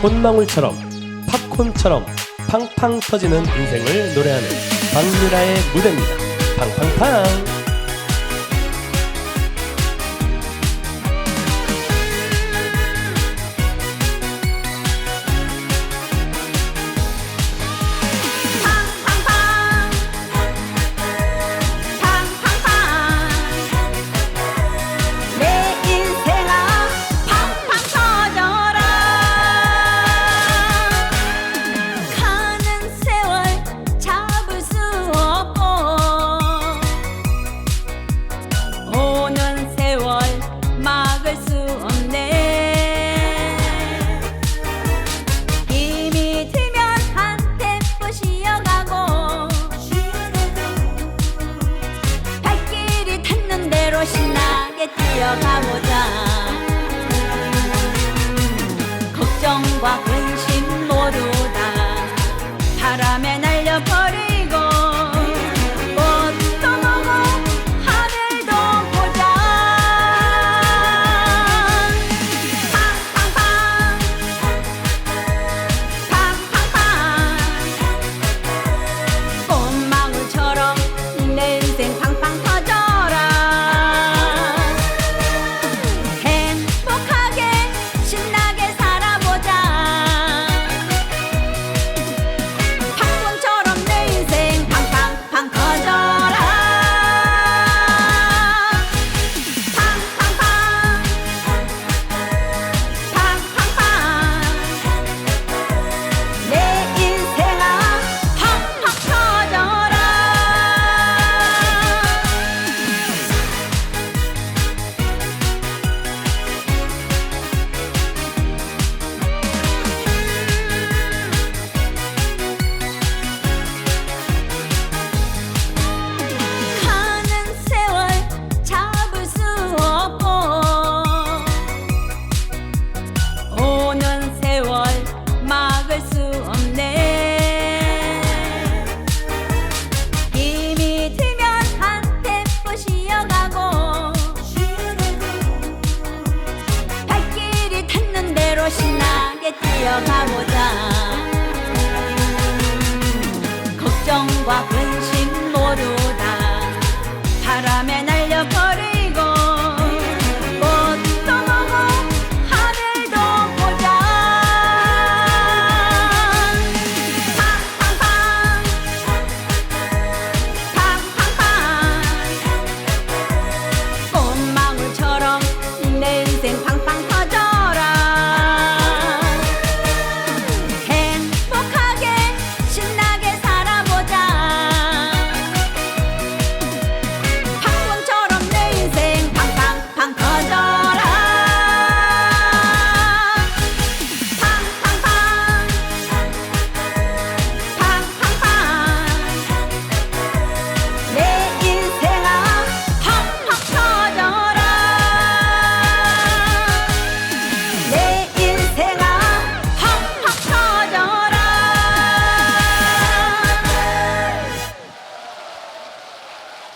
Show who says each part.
Speaker 1: 콧망울처럼 팝콘처럼 팡팡 터지는 인생을 노래하는 박유라의 무대입니다. 팡팡팡!
Speaker 2: 앞으로 신나게 뛰어가보자. 걱정과 근심 모두 다 바람에 나 함께 뛰어가보자. 걱정과